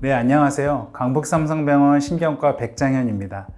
네, 안녕하세요. 강북삼성병원 신경과 백장현입니다.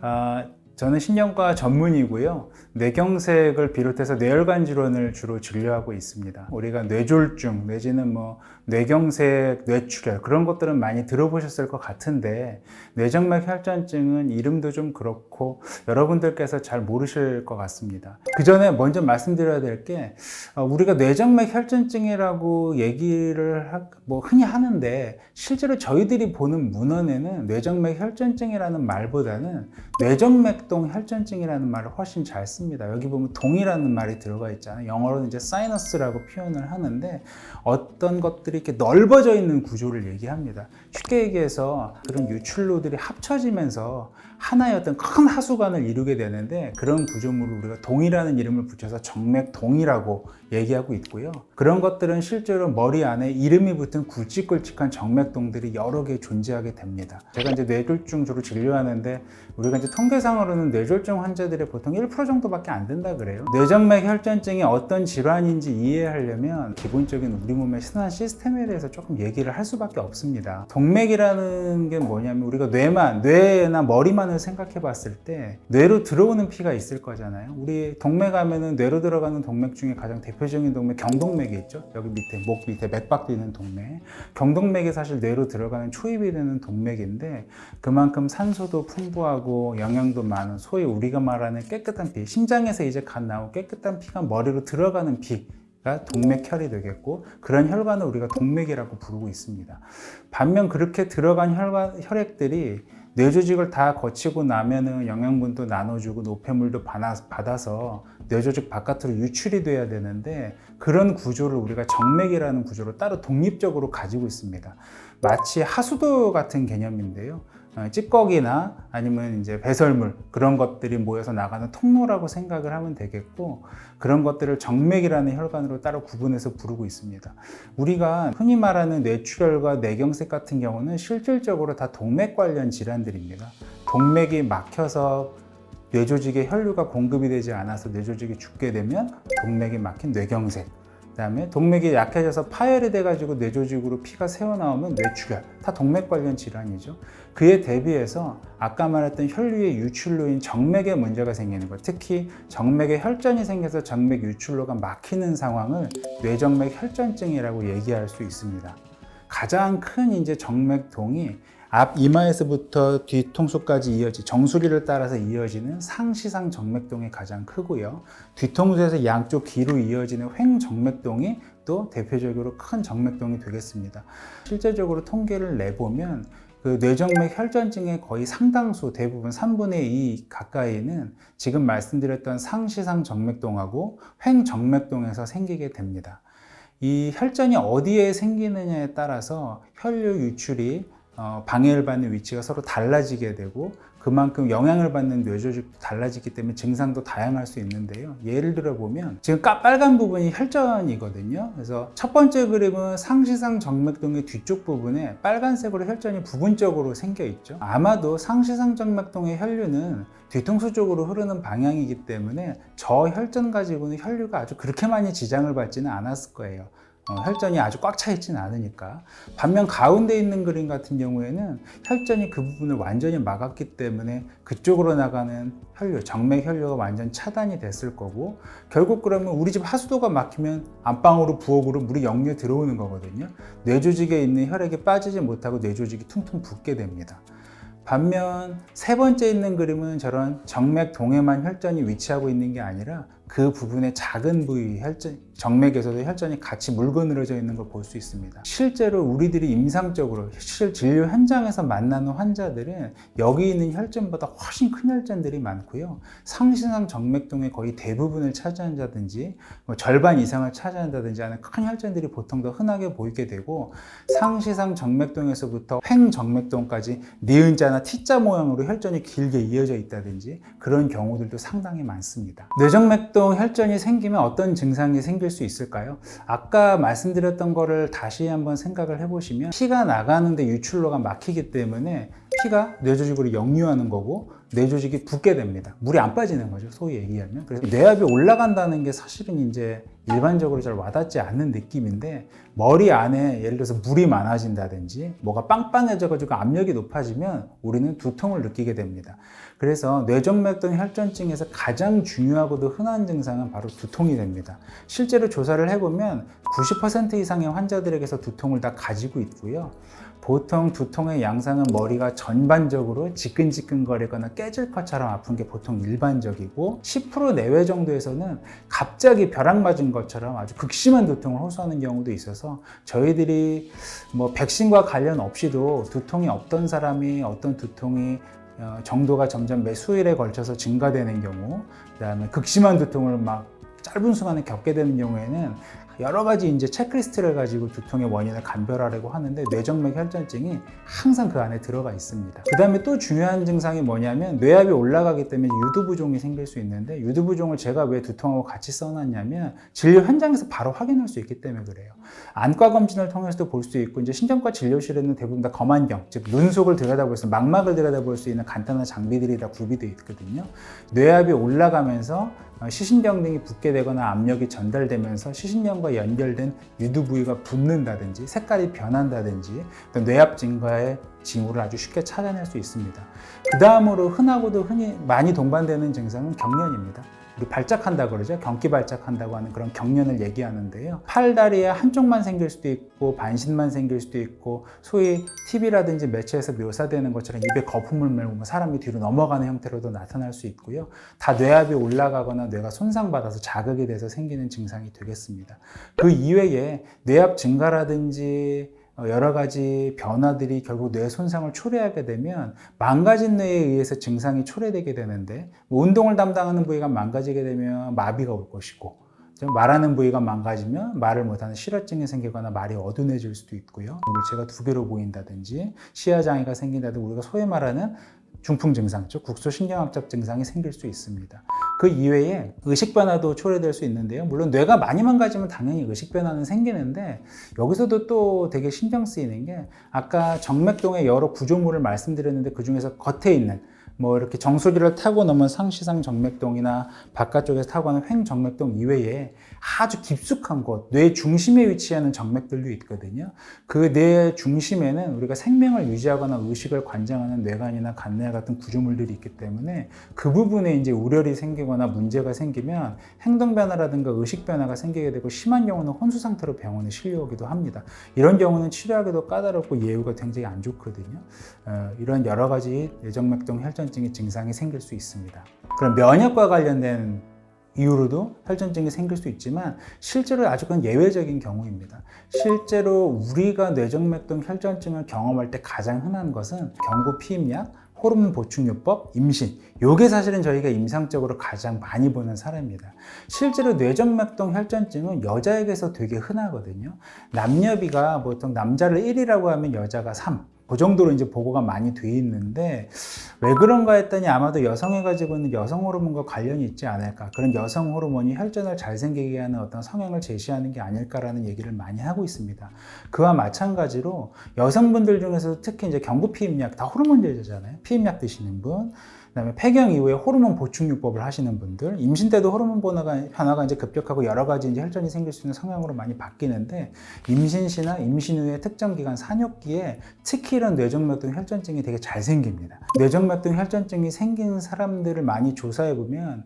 아, 저는 신경과 전문이고요. 뇌경색을 비롯해서 뇌혈관 질환을 주로 진료하고 있습니다. 우리가 뇌졸중 내지는 뭐 뇌경색, 뇌출혈 그런 것들은 많이 들어보셨을 것 같은데 뇌정맥 혈전증은 이름도 좀 그렇고 여러분들께서 잘 모르실 것 같습니다. 그 전에 먼저 말씀드려야 될 게 우리가 뇌정맥 혈전증이라고 얘기를 하, 뭐 흔히 하는데 실제로 저희들이 보는 문헌에는 뇌정맥 혈전증이라는 말보다는 뇌정맥동 혈전증이라는 말을 훨씬 잘 씁니다. 여기 보면 동이라는 말이 들어가 있잖아요. 영어로는 이제 사이너스라고 표현을 하는데 어떤 것들이 이렇게 넓어져 있는 구조를 얘기합니다. 쉽게 얘기해서 그런 유출로들이 합쳐지면서 하나의 어떤 큰 하수관을 이루게 되는데 그런 구조물을 우리가 동이라는 이름을 붙여서 정맥동이라고 얘기하고 있고요. 그런 것들은 실제로 머리 안에 이름이 붙은 굵직굵직한 정맥동들이 여러 개 존재하게 됩니다. 제가 이제 뇌졸중 주로 진료하는데 우리가 이제 통계상으로는 뇌졸중 환자들의 보통 1% 정도밖에 안 된다 그래요. 뇌정맥 혈전증이 어떤 질환인지 이해하려면 기본적인 우리 몸의 순환 시스템에 대해서 조금 얘기를 할 수밖에 없습니다. 동맥이라는 게 뭐냐면 우리가 뇌만, 뇌나 머리만 을 생각해 봤을 때 뇌로 들어오는 피가 있을 거잖아요. 우리 동맥 하면은 뇌로 들어가는 동맥 중에 가장 대표적인 동맥 경동맥이 있죠. 여기 밑에 목 밑에 맥박 뒤는 동맥. 경동맥이 사실 뇌로 들어가는 초입이 되는 동맥인데 그만큼 산소도 풍부하고 영양도 많은 소위 우리가 말하는 깨끗한 피, 심장에서 이제 갓 나온 깨끗한 피가 머리로 들어가는 피. 가 동맥혈이 되겠고 그런 혈관을 우리가 동맥이라고 부르고 있습니다. 반면 그렇게 들어간 혈관, 혈액들이 뇌조직을 다 거치고 나면은 영양분도 나눠주고 노폐물도 받아서 뇌조직 바깥으로 유출이 돼야 되는데 그런 구조를 우리가 정맥이라는 구조로 따로 독립적으로 가지고 있습니다. 마치 하수도 같은 개념인데요. 어, 찌꺼기나 아니면 이제 배설물 그런 것들이 모여서 나가는 통로라고 생각을 하면 되겠고 그런 것들을 정맥이라는 혈관으로 따로 구분해서 부르고 있습니다. 우리가 흔히 말하는 뇌출혈과 뇌경색 같은 경우는 실질적으로 다 동맥 관련 질환들입니다. 동맥이 막혀서 뇌조직에 혈류가 공급이 되지 않아서 뇌조직이 죽게 되면 동맥이 막힌 뇌경색 그다음에 동맥이 약해져서 파열이 돼가지고 뇌조직으로 피가 새어나오면 뇌출혈 다 동맥 관련 질환이죠. 그에 대비해서 아까 말했던 혈류의 유출로인 정맥에 문제가 생기는 것, 특히 정맥에 혈전이 생겨서 정맥 유출로가 막히는 상황을 뇌정맥 혈전증이라고 얘기할 수 있습니다. 가장 큰 이제 정맥동이 앞 이마에서부터 뒤통수까지 이어지 정수리를 따라서 이어지는 상시상 정맥동이 가장 크고요. 뒤통수에서 양쪽 귀로 이어지는 횡정맥동이 또 대표적으로 큰 정맥동이 되겠습니다. 실제적으로 통계를 내보면 그 뇌정맥 혈전증의 거의 상당수 대부분 3분의 2 가까이는 지금 말씀드렸던 상시상 정맥동하고 횡정맥동에서 생기게 됩니다. 이 혈전이 어디에 생기느냐에 따라서 혈류 유출이 어, 방해를 받는 위치가 서로 달라지게 되고 그만큼 영향을 받는 뇌조직도 달라지기 때문에 증상도 다양할 수 있는데요. 예를 들어 보면 지금 빨간 부분이 혈전이거든요. 그래서 첫 번째 그림은 상시상 정맥동의 뒤쪽 부분에 빨간색으로 혈전이 부분적으로 생겨 있죠. 아마도 상시상 정맥동의 혈류는 뒤통수 쪽으로 흐르는 방향이기 때문에 저 혈전 가지고는 혈류가 아주 그렇게 많이 지장을 받지는 않았을 거예요. 어, 혈전이 아주 꽉 차 있지는 않으니까. 반면 가운데 있는 그림 같은 경우에는 혈전이 그 부분을 완전히 막았기 때문에 그쪽으로 나가는 혈류, 정맥 혈류가 완전 차단이 됐을 거고 결국 그러면 우리 집 하수도가 막히면 안방으로 부엌으로 물이 역류 들어오는 거거든요. 뇌조직에 있는 혈액이 빠지지 못하고 뇌조직이 퉁퉁 붓게 됩니다. 반면 세 번째 있는 그림은 저런 정맥 동에만 혈전이 위치하고 있는 게 아니라 그 부분의 작은 부위 혈전, 정맥에서도 혈전이 같이 물건으로져 있는 걸 볼 수 있습니다. 실제로 우리들이 임상적으로 실 진료 현장에서 만나는 환자들은 여기 있는 혈전보다 훨씬 큰 혈전들이 많고요. 상신상 정맥동의 거의 대부분을 차지한다든지 뭐 절반 이상을 차지한다든지 하는 큰 혈전들이 보통 더 흔하게 보이게 되고 상시상 정맥동에서부터 횡정맥동까지 니은자나 T자 모양으로 혈전이 길게 이어져 있다든지 그런 경우들도 상당히 많습니다. 뇌정맥동 뇌혈관 혈전이 생기면 어떤 증상이 생길 수 있을까요? 아까 말씀드렸던 거를 다시 한번 생각을 해보시면 피가 나가는데 유출로가 막히기 때문에 피가 뇌조직으로 역류하는 거고 뇌조직이 붓게 됩니다. 물이 안 빠지는 거죠. 소위 얘기하면. 그래서 뇌압이 올라간다는 게 사실은 이제 일반적으로 잘 와닿지 않는 느낌인데 머리 안에 예를 들어서 물이 많아진다든지 뭐가 빵빵해져가지고 압력이 높아지면 우리는 두통을 느끼게 됩니다. 그래서 뇌정맥동 혈전증에서 가장 중요하고도 흔한 증상은 바로 두통이 됩니다. 실제로 조사를 해보면 90% 이상의 환자들에게서 두통을 다 가지고 있고요. 보통 두통의 양상은 머리가 전반적으로 지끈지끈거리거나 깨질 것처럼 아픈 게 보통 일반적이고 10% 내외 정도에서는 갑자기 벼락 맞은 것처럼 아주 극심한 두통을 호소하는 경우도 있어서 저희들이 뭐 백신과 관련 없이도 두통이 없던 사람이 어떤 두통이 어, 정도가 점점 매 수일에 걸쳐서 증가되는 경우, 그다음에 극심한 두통을 막 짧은 순간에 겪게 되는 경우에는 여러 가지 이제 체크리스트를 가지고 두통의 원인을 감별하려고 하는데 뇌정맥 혈전증이 항상 그 안에 들어가 있습니다. 그 다음에 또 중요한 증상이 뭐냐면 뇌압이 올라가기 때문에 유두부종이 생길 수 있는데 유두부종을 제가 왜 두통하고 같이 써놨냐면 진료 현장에서 바로 확인할 수 있기 때문에 그래요. 안과 검진을 통해서도 볼 수 있고 이제 신경과 진료실에는 대부분 다 검안경, 즉 눈 속을 들여다볼 수, 망막을 들여다볼 수 있는 간단한 장비들이 다 구비되어 있거든요. 뇌압이 올라가면서 어, 시신경 등이 붓게 되거나 압력이 전달되면서 시신경 과 연결된 유두 부위가 붓는다든지 색깔이 변한다든지 뇌압 증가의 징후를 아주 쉽게 찾아낼 수 있습니다. 그 다음으로 흔하고도 흔히 많이 동반되는 증상은 경련입니다. 우리 발작한다 그러죠. 경기 발작한다고 하는 그런 경련을 얘기하는데요. 팔다리에 한쪽만 생길 수도 있고 반신만 생길 수도 있고 소위 TV라든지 매체에서 묘사되는 것처럼 입에 거품을 메고 뭐 사람이 뒤로 넘어가는 형태로도 나타날 수 있고요. 다 뇌압이 올라가거나 뇌가 손상받아서 자극이 돼서 생기는 증상이 되겠습니다. 그 이외에 뇌압 증가라든지 어, 여러 가지 변화들이 결국 뇌 손상을 초래하게 되면 망가진 뇌에 의해서 증상이 초래되게 되는데 뭐 운동을 담당하는 부위가 망가지게 되면 마비가 올 것이고 말하는 부위가 망가지면 말을 못하는 실어증이 생기거나 말이 어두워질 수도 있고요. 물체가 두 개로 보인다든지 시야 장애가 생긴다든지 우리가 소위 말하는 중풍 증상, 즉 국소신경학적 증상이 생길 수 있습니다. 그 이외에 의식 변화도 초래될 수 있는데요. 물론 뇌가 많이 망가지면 당연히 의식 변화는 생기는데 여기서도 또 되게 신경 쓰이는 게 아까 정맥동의 여러 구조물을 말씀드렸는데 그 중에서 겉에 있는 뭐 이렇게 정수기를 타고 넘은 상시상 정맥동이나 바깥쪽에서 타고 가는 횡정맥동 이외에 아주 깊숙한 곳, 뇌 중심에 위치하는 정맥들도 있거든요. 그 뇌 중심에는 우리가 생명을 유지하거나 의식을 관장하는 뇌관이나 간내 같은 구조물들이 있기 때문에 그 부분에 이제 우열이 생기거나 문제가 생기면 행동 변화라든가 의식 변화가 생기게 되고 심한 경우는 혼수 상태로 병원에 실려오기도 합니다. 이런 경우는 치료하기도 까다롭고 예후가 굉장히 안 좋거든요. 어, 이런 여러 가지 뇌정맥동 혈전 증의 증상이 생길 수 있습니다. 그럼 면역과 관련된 이후로도 혈전증이 생길 수 있지만 실제로 아주 그 예외적인 경우입니다. 실제로 우리가 뇌정맥동 혈전증을 경험할 때 가장 흔한 것은 경구 피임약, 호르몬 보충요법, 임신. 요게 사실은 저희가 임상적으로 가장 많이 보는 사례입니다. 실제로 뇌정맥동 혈전증은 여자에게서 되게 흔하거든요. 남녀비가 보통 남자를 1이라고 하면 여자가 3, 그 정도로 이제 보고가 많이 돼 있는데 왜 그런가 했더니 아마도 여성이 가지고 있는 여성 호르몬과 관련이 있지 않을까 그런 여성 호르몬이 혈전을 잘 생기게 하는 어떤 성향을 제시하는 게 아닐까라는 얘기를 많이 하고 있습니다. 그와 마찬가지로 여성분들 중에서 특히 이제 경구 피임약 다 호르몬 제제잖아요. 피임약 드시는 분 그다음에 폐경 이후에 호르몬 보충요법을 하시는 분들, 임신 때도 호르몬 변화가, 변화가 이제 급격하고 여러 가지 이제 혈전이 생길 수 있는 성향으로 많이 바뀌는데 임신 시나 임신 후에 특정 기간 산욕기에 특히 이런 뇌정맥동 혈전증이 되게 잘 생깁니다. 뇌정맥동 혈전증이 생긴 사람들을 많이 조사해 보면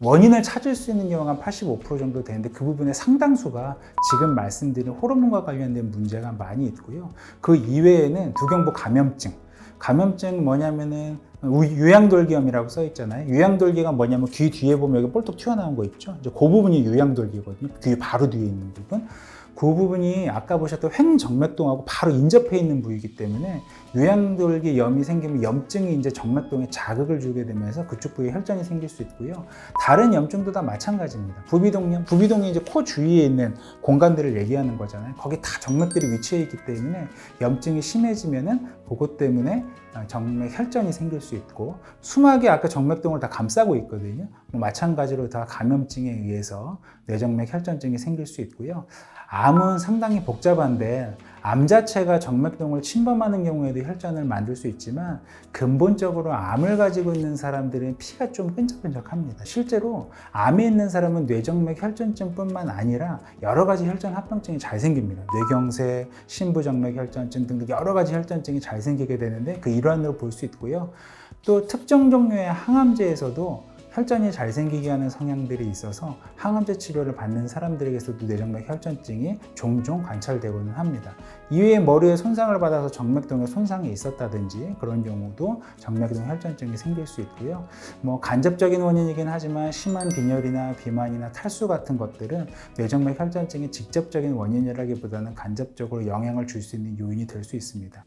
원인을 찾을 수 있는 경우가 85% 정도 되는데 그 부분의 상당수가 지금 말씀드린 호르몬과 관련된 문제가 많이 있고요. 그 이외에는 두경부 감염증, 감염증 뭐냐면은 유양돌기염이라고 써 있잖아요. 유양돌기가 뭐냐면 귀 뒤에 보면 여기 볼록 튀어나온 거 있죠. 이제 그 부분이 유양돌기거든요. 귀 바로 뒤에 있는 부분. 그 부분이 아까 보셨던 횡정맥동하고 바로 인접해 있는 부위이기 때문에 유양돌기 염이 생기면 염증이 이제 정맥동에 자극을 주게 되면서 그쪽 부위에 혈전이 생길 수 있고요. 다른 염증도 다 마찬가지입니다. 부비동염, 부비동이 이제 코 주위에 있는 공간들을 얘기하는 거잖아요. 거기 다 정맥들이 위치해 있기 때문에 염증이 심해지면은 그것 때문에 정맥 혈전이 생길 수 있고 수막이 아까 정맥동을 다 감싸고 있거든요. 뭐 마찬가지로 다 감염증에 의해서 뇌정맥 혈전증이 생길 수 있고요. 암은 상당히 복잡한데 암 자체가 정맥동을 침범하는 경우에도 혈전을 만들 수 있지만 근본적으로 암을 가지고 있는 사람들은 피가 좀 끈적끈적합니다. 실제로 암이 있는 사람은 뇌정맥 혈전증뿐만 아니라 여러 가지 혈전 합병증이 잘 생깁니다. 뇌경색, 신부정맥 혈전증 등등 여러 가지 혈전증이 잘 생기게 되는데 그 일환으로 볼 수 있고요. 또 특정 종류의 항암제에서도 혈전이 잘 생기게 하는 성향들이 있어서 항암제 치료를 받는 사람들에게서도 뇌정맥 혈전증이 종종 관찰되고는 합니다. 이외에 머리에 손상을 받아서 정맥동에 손상이 있었다든지 그런 경우도 정맥동 혈전증이 생길 수 있고요. 뭐 간접적인 원인이긴 하지만 심한 빈혈이나 비만이나 탈수 같은 것들은 뇌정맥 혈전증의 직접적인 원인이라기보다는 간접적으로 영향을 줄 수 있는 요인이 될 수 있습니다.